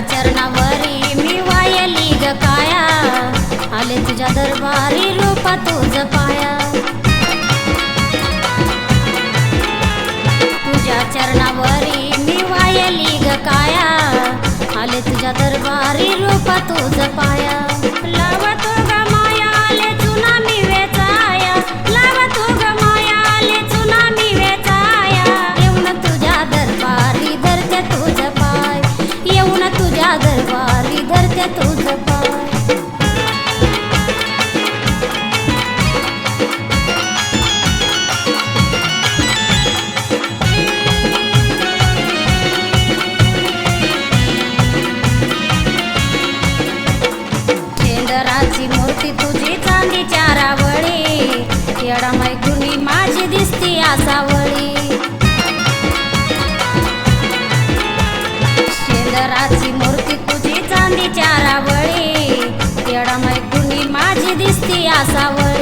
चरणावरी मी वायली ग काया. आले तुझ्या दरबारी रूपा तुझ पाया. तुझ्या चरणावरी मी वायली ग काया. आले तुझ्या दरबारी रूपा तुझ पाया. मूर्ती तुझी चांदीच्या रावळी येडा मैकुनी माझी दिसती आसावळी. शेंदराची मूर्ती तुझी चांदीच्या रावळी. येडा मैकुनी माझी दिसती आसावळी